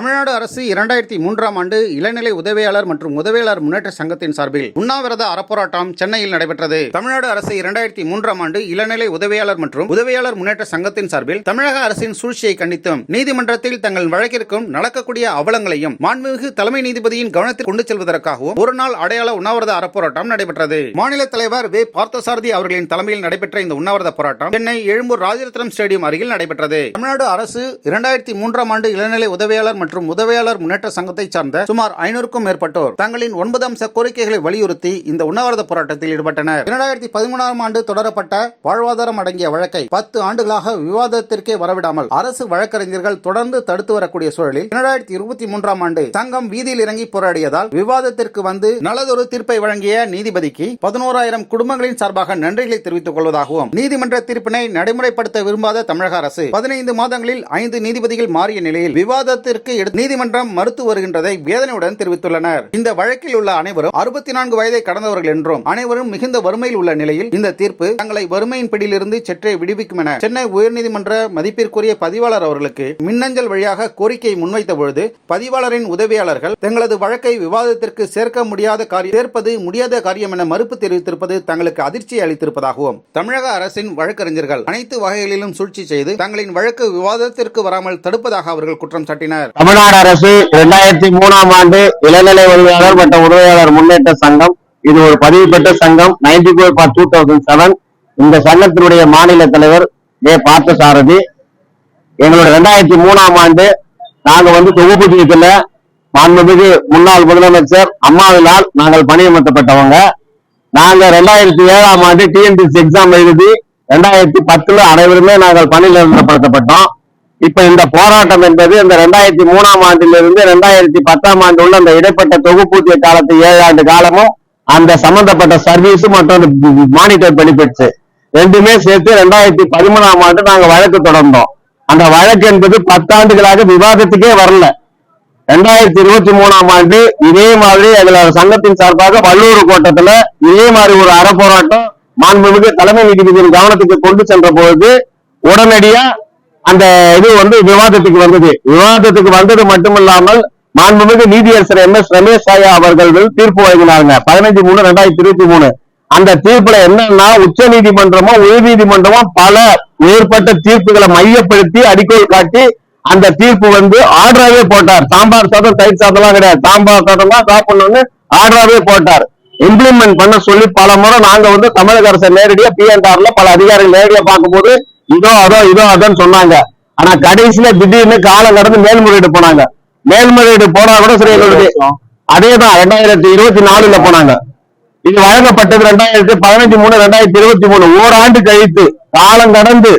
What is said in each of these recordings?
தமிழ்நாடு அரசு இரண்டாயிரத்தி மூன்றாம் ஆண்டு இளநிலை உதவியாளர் மற்றும் உதவியாளர் முன்னேற்ற சங்கத்தின் சார்பில் உண்ணாவிரத அறப்போராட்டம் சென்னையில் நடைபெற்றது. தமிழ்நாடு அரசு இரண்டாயிரத்தி மூன்றாம் ஆண்டு இளநிலை உதவியாளர் மற்றும் உதவியாளர் முன்னேற்ற சங்கத்தின் சார்பில் தமிழக அரசின் சூழ்ச்சியை கண்டித்தும் நீதிமன்றத்தில் தங்கள் வழக்கிற்கும் நடக்கக்கூடிய அவலங்களையும் மாண்புமிகு தலைமை நீதிபதியின் கவனத்தில் கொண்டு செல்வதற்காகவும் ஒரு நாள் அடையாள உண்ணாவிரத அறப்போராட்டம் நடைபெற்றது. மாநில தலைவர் வே. பார்த்தசாரதி அவர்களின் தலைமையில் நடைபெற்ற இந்த உண்ணாவிரத போராட்டம் சென்னை எழும்பூர் ராஜரத்னம் ஸ்டேடியம் அருகில் நடைபெற்றது. தமிழ்நாடு அரசு இரண்டாயிரத்தி மூன்றாம் ஆண்டு இளநிலை உதவியாளர் மற்றும் உதவியாளர் முன்னேற்ற சங்கத்தை சார்ந்த சுமார் ஐநூறுக்கும் மேற்பட்டோர் தங்களின் ஒன்பது அம்ச கோரிக்கைகளை வலியுறுத்தி இந்த உண்ணாவிரத போராட்டத்தில் ஈடுபட்டனர். இரண்டாயிரத்தி பதிமூணாம் ஆண்டு தொடரப்பட்ட வாழ்வாதாரம் அடங்கிய வழக்கை பத்து ஆண்டுகளாக விவாதத்திற்கே வரவிடாமல் அரசு வழக்கறிஞர்கள் தொடர்ந்து தடுத்து வரக்கூடிய சூழலில் இரண்டாயிரத்தி இருபத்தி மூன்றாம் ஆண்டு சங்கம் வீதியில் இறங்கி போராடியதால் விவாதத்திற்கு வந்து நல்லதொரு தீர்ப்பை வழங்கிய நீதிபதிக்கு பதினோராயிரம் குடும்பங்களின் சார்பாக நன்றிகளை தெரிவித்துக் கொள்வதாகவும் நீதிமன்ற தீர்ப்பினை நடைமுறைப்படுத்த விரும்பாத தமிழக அரசு பதினைந்து மாதங்களில் ஐந்து நீதிபதிகள் மாறிய நிலையில் விவாதத்திற்கு வழக்கை எடுத்து நீதிமன்றம் மறுத்து வருகின்றதை வேதனையுடன் தெரிவித்துள்ளனர். இந்த வழக்கில் உள்ள அனைவரும் அறுபத்தி நான்கு வயதை கடந்தவர்கள் என்றும் அனைவரும் மிகுந்த வறுமையில் உள்ள நிலையில் இந்த தீர்ப்பு தங்களை வறுமையின் பிடியிலிருந்து செற்றை விடுவிக்கும் என சென்னை உயர்நீதிமன்ற மதிப்பிற்குரிய பதிவாளர் அவர்களுக்கு மின்னஞ்சல் வழியாக கோரிக்கை முன்வைத்த பொழுது பதிவாளரின் உதவியாளர்கள் தங்களது வழக்கை விவாதத்திற்கு சேர்க்க முடியாத காரியம் சேர்ப்பது முடியாத காரியம் என மறுப்பு தெரிவித்திருப்பது தங்களுக்கு அதிர்ச்சியை அளித்திருப்பதாகவும் தமிழக அரசின் வழக்கறிஞர்கள் அனைத்து வகைகளிலும் சூழ்ச்சி செய்து தங்களின் வழக்கு விவாதத்திற்கு வராமல் தடுப்பதாக அவர்கள் குற்றம் சாட்டினர். தமிழ்நாடு அரசு இரண்டாயிரத்தி மூணாம் ஆண்டு இளநிலை உதவியாளர் மற்றும் உதவியாளர் முன்னேற்ற சங்கம். இது ஒரு பதிவு பெற்ற சங்கம். Ninety four bar two thousand seven இந்த சங்கத்தினுடைய மாநில தலைவர் ஏ பார்த்தசாரதி. எங்களோட ரெண்டாயிரத்தி மூணாம் ஆண்டு நாங்க வந்து தொகுப்பூதியத்துல மாண்புமிகு முன்னாள் முதலமைச்சர் அம்மாவினால் நாங்கள் பணியமர்த்தப்பட்டவங்க. நாங்க ரெண்டாயிரத்தி ஏழாம் ஆண்டு டிஎன்பிசி எக்ஸாம் எழுதி ரெண்டாயிரத்தி பத்துல அனைவருமே நாங்கள் பணியில் நிறுத்தப்படுத்தப்பட்டோம் இப்ப இந்த போராட்டம் என்பது இந்த ரெண்டாயிரத்தி மூணாம் ஆண்டிலிருந்து ரெண்டாயிரத்தி பத்தாம் ஆண்டு உள்ள அந்த இடைப்பட்ட தொகுப்பூதிய காலத்து ஏழு ஆண்டு காலமும் அந்த சம்பந்தப்பட்ட சர்வீஸ் மற்றும் மானிட்டர் பெனிஃபிட்ஸ் ரெண்டுமே சேர்த்து ரெண்டாயிரத்தி பதிமூணாம் ஆண்டு நாங்க வழக்கு தொடர்ந்தோம். அந்த வழக்கு என்பது பத்தாண்டுகளாக விவாதத்துக்கே வரல. ரெண்டாயிரத்தி இருபத்தி மூணாம் ஆண்டு இதே மாதிரி அதுல சங்கத்தின் சார்பாக வள்ளூர் கோட்டத்துல இதே மாதிரி ஒரு அறப்போராட்டம் மாண்புமிகு தலைமை நீதிபதியின் கவனத்துக்கு கொண்டு சென்ற பொழுது உடனடியா அந்த இது வந்து விவாதத்துக்கு வந்தது. விவாதத்துக்கு வந்தது மட்டுமில்லாமல் மாண்புமிகு நீதியரசர் எம் எஸ் ரமேஷ் சாயா அவர்கள் தீர்ப்பு வழங்கினாங்க. பதினஞ்சு மூணு ரெண்டாயிரத்தி இருபத்தி மூணு. அந்த தீர்ப்புல என்னன்னா உச்ச நீதிமன்றமும் உயர் நீதிமன்றமும் பல ஏற்பட்ட தீர்ப்புகளை மையப்படுத்தி அடிக்கோல் காட்டி அந்த தீர்ப்பு வந்து ஆர்டராகவே போட்டார். சாம்பார் சாதம் தயிர் சாதம்லாம் கிடையாது. சாம்பார் சாதம் தான் சாப்பிடணும்னு ஆர்டராகவே போட்டார். இம்ப்ளிமெண்ட் பண்ண சொல்லி பல முறை நாங்க வந்து தமிழக அரசு நேரடியா பிஎன்ஆர்ல பல அதிகாரிகள் நேரடியா பார்க்கும்போது இதோ அதோ இதோ அதோன்னு சொன்னாங்க. ஆனா கடைசியில திடீர்னு காலம் கடந்து மேல்முறையீடு போனாங்க. மேல்முறையீடு போனா கூட சரி எங்களுடைய அதேதான் ரெண்டாயிரத்தி இருபத்தி நாலுல போனாங்க. இது வழங்கப்பட்டது ரெண்டாயிரத்தி பதினஞ்சு மூணு ரெண்டாயிரத்தி இருபத்தி மூணு. ஓராண்டு கழித்து காலம் கடந்து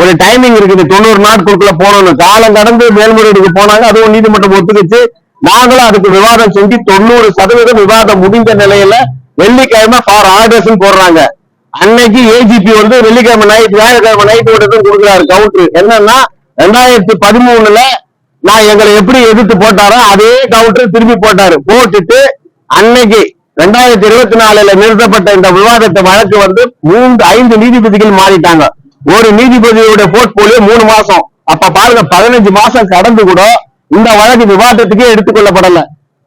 ஒரு டைமிங் இருக்குது. தொண்ணூறு நாட்களுக்குள்ள போகணும் காலம் கடந்து மேல்முறையீடுக்கு போனாங்க. அதுவும் நீதிமன்றம் ஒத்துக்கிச்சு. நாங்களும் அதுக்கு விவாதம் செஞ்சு தொண்ணூறு சதவீதம் விவாதம் முடிந்த நிலையில வெள்ளிக்கிழமை ஃபார் ஆர்டர்ஸ் போடுறாங்க. அன்னைக்கு ஏஜிபி வந்து வெள்ளிக்கிழமை நைட் வியாழக்கிழமை நைட் விடட்டும் கொடுக்குறாரு கவுண்டர் என்னன்னா ரெண்டாயிரத்தி பதிமூணுல நான் எங்களை எப்படி எதிர்த்து போட்டாரோ அதே கவுண்டர் திருப்பி போட்டாரு. போட்டுட்டு அன்னைக்கு ரெண்டாயிரத்தி இருபத்தி நாலுல நிறுத்தப்பட்ட இந்த விவாதத்தை வழக்கு வந்து மூன்று ஐந்து நீதிபதிகள் மாறிட்டாங்க. ஒரு நீதிபதியோட போர்ட்போலியோ மூணு மாசம். அப்ப பாருங்க பதினஞ்சு மாசம் கடந்து கூட இந்த வழக்கு விவாதத்துக்கே எடுத்துக்கொள்ளப்படல.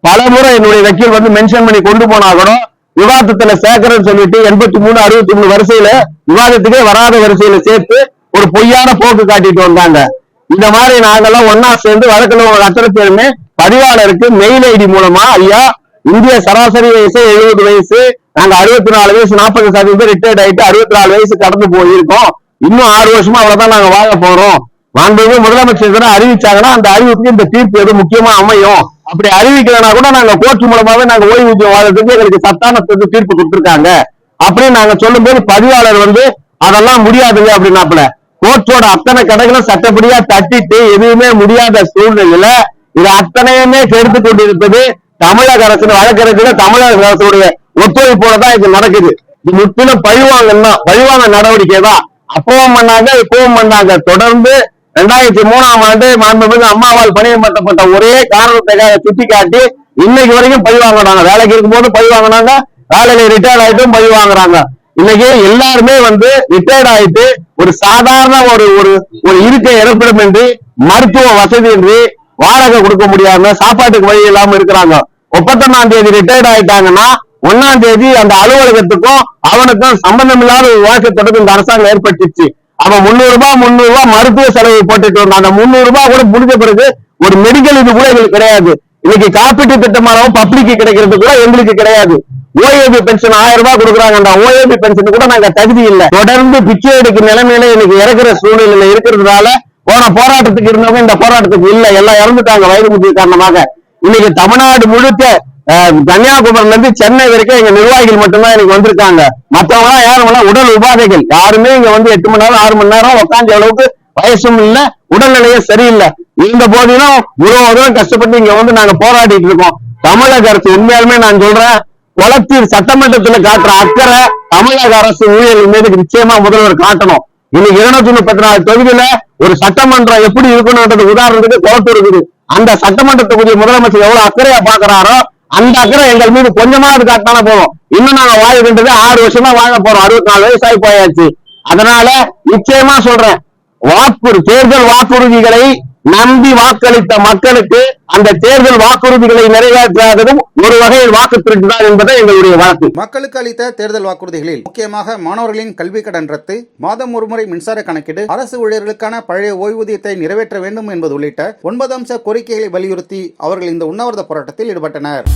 பல முறை என்னுடைய வக்கீல் வந்து மென்ஷன் பண்ணி கொண்டு போனா கூட விவாதத்துல சேர்க்கிறேன்னு சொல்லிட்டு எண்பத்தி மூணு அறுபத்தி மூணு வரிசையில விவாதத்துக்கே வராத வரிசையில சேர்த்து ஒரு பொய்யான போக்கு காட்டிட்டு வந்தாங்க. இந்த மாதிரி நாங்கெல்லாம் ஒன்னா சேர்ந்து வழக்கில் அத்தனை பேருமே பதிவாளருக்கு மெயில் ஐடி மூலமா ஐயா இந்திய சராசரி வயசு எழுபது வயசு நாங்க அறுபத்தி நாலு வயசு நாற்பது சதவீதம் ரிட்டையர்ட் ஆயிட்டு அறுபத்தி நாலு வயசு கடந்து போயிருக்கோம். இன்னும் ஆறு வருஷமா அவ்வளவுதான் நாங்க வாழ போறோம். மாண்புமிகு முதலமைச்சர் அறிவிச்சாங்கன்னா அந்த அறிவிப்புக்கு இந்த தீர்ப்பு எது முக்கியமா அமையும்? அப்படி அறிவிக்கலனா கூட நாங்க கோர்ட் மூலமாவே நாங்க ஓய்வூதியம் வாழறதுக்கு எங்களுக்கு சத்தான தீர்ப்பு கொடுத்துருக்காங்க. அப்படின்னு நாங்க சொல்லும்போது பதிவாளர் வந்து அதெல்லாம் முடியாதுங்க அப்படின்னாப்புல. கோர்ட்டோட அத்தனை கடைகளும் சட்டப்படியா தட்டிட்டு எதுவுமே முடியாத சூழ்நிலையில இது அத்தனையுமே கெடுத்து கொண்டிருப்பது தமிழக அரசின் வழக்கறிஞர் தமிழக அரசுடைய ஒத்துழைப்போட தான் இது நடக்குது. இது முற்றிலும் பழிவாங்கன்னா பழிவாங்க நடவடிக்கை தான் அப்பவும் பண்ணாங்க இப்பவும் பண்ணாங்க. தொடர்ந்து ரெண்டாயிரத்தி மூணாம் ஆண்டு மாண்புமிகு அம்மாவால் பணியமர்த்தப்பட்ட ஒரே காரணத்துக்காக சுட்டிக்காட்டி இன்னைக்கு வரைக்கும் பழி வாங்கினாங்க வேலைக்கு இருக்கும்போது பழி வாங்கினாங்க. வேலையில ரிட்டையர்ட் ஆயிட்டும் பழி வாங்குறாங்க. இன்னைக்கு எல்லாருமே வந்து ரிட்டையர்ட் ஆயிட்டு ஒரு சாதாரண ஒரு ஒரு ஒரு இருக்கை இருப்பிடமின்றி மருத்துவ வசதியின்றி வாடகை கொடுக்க முடியாம சாப்பாட்டுக்கு வழி இல்லாம இருக்கிறாங்க. முப்பத்தொன்னாம் தேதி ரிட்டையர்ட் ஆயிட்டாங்கன்னா ஒன்னாம் தேதி அந்த அலுவலகத்துக்கும் அவனுக்கும் சம்பந்தம் இல்லாத ஒரு வாழ்க்கை தொடர்பு இந்த அரசாங்கம் ஏற்பட்டுச்சு. அவன் முந்நூறு ரூபாய் முந்நூறு ரூபாய் மருத்துவ செலவு போட்டுட்டு வந்தான் அந்த முந்நூறு ரூபாய் கூட முடிஞ்ச பிறகு ஒரு மெடிக்கல் இது கூட எங்களுக்கு கிடையாது. இன்னைக்கு காப்பீட்டு திட்டமானவும் பப்ளிக்கு கிடைக்கிறது கூட எங்களுக்கு கிடையாது. ஓஏபி பென்ஷன் ஆயிரம் ரூபாய் கொடுக்குறாங்க. அந்த ஓஏபி பென்ஷன் கூட நாங்க தகுதி இல்ல. தொடர்ந்து பிச்சை எடுக்கிற நிலைமையில இன்னைக்கு இறக்குற சூழ்நிலையில இருக்கிறதுனால போன போராட்டத்துக்கு இருந்தவங்க இந்த போராட்டத்துக்கு இல்ல. எல்லாம் இறந்துட்டாங்க. வயது முதிய காரணமாக. இன்னைக்கு தமிழ்நாடு முழுக்க கன்னியாகுமரில இருந்து சென்னை வரைக்கும் எங்க நிர்வாகிகள் மட்டும்தான் எனக்கு வந்திருக்காங்க. மத்தவங்க எல்லாம் யாரும் உடல் உபாதைகள் யாருமே இங்க வந்து எட்டு மணி நேரம் ஆறு மணி நேரம் உட்காந்த அளவுக்கு வயசும் இல்ல உடல்நிலையும் சரியில்லை. இந்த போதிலும் இவ்வளவு தூரம் கஷ்டப்பட்டு இங்க வந்து நாங்க போராடிட்டு இருக்கோம். தமிழக அரசு உண்மையாலுமே நான் சொல்றேன் குளத்தூர் சட்டமன்றத்துல காட்டுற அக்கறை தமிழக அரசு ஊழியர்கள் மீது நிச்சயமா முதல்வர் காட்டணும். இன்னைக்கு இருநூத்தி முப்பத்தி நாலு தொகுதியில ஒரு சட்டமன்றம் எப்படி இருக்கணும்ன்றது உதாரணத்துக்கு குளத்தூர் இருக்குது. அந்த சட்டமன்ற தொகுதியை முதலமைச்சர் எவ்வளவு அக்கறையா பாக்குறாரோ அந்த அக்கறை எங்கள் மீது கொஞ்சமாவது காட்டினா போதும். இன்னும் நாங்க வாழ்கின்றது ஆறு வருஷமா வாழ போறோம். அறுபத்தி நாலு வயசாகி போயாச்சு. அதனால நிச்சயமா சொல்றேன் வாக்குறு தேர்தல் வாக்குறுதிகளை நம்பி வாக்களித்த மக்களுக்கு அந்த தேர்தல் வாக்குறுதிகளை நிறைவேற்றாததும் ஒரு வகையில் வாக்கு திருட்டு தான் என்பதை எங்களுடைய வழக்கு. மக்களுக்கு அளித்த தேர்தல் வாக்குறுதிகளில் முக்கியமாக மாணவர்களின் கல்வி கடன் ரத்து மாதம் ஒருமுறை மின்சார கணக்கீடு அரசு ஊழியர்களுக்கான பழைய ஓய்வூதியத்தை நிறைவேற்ற வேண்டும் என்பது உள்ளிட்ட ஒன்பது அம்ச கோரிக்கைகளை வலியுறுத்தி அவர்கள் இந்த உண்ணாவிரத போராட்டத்தில் ஈடுபட்டனர்.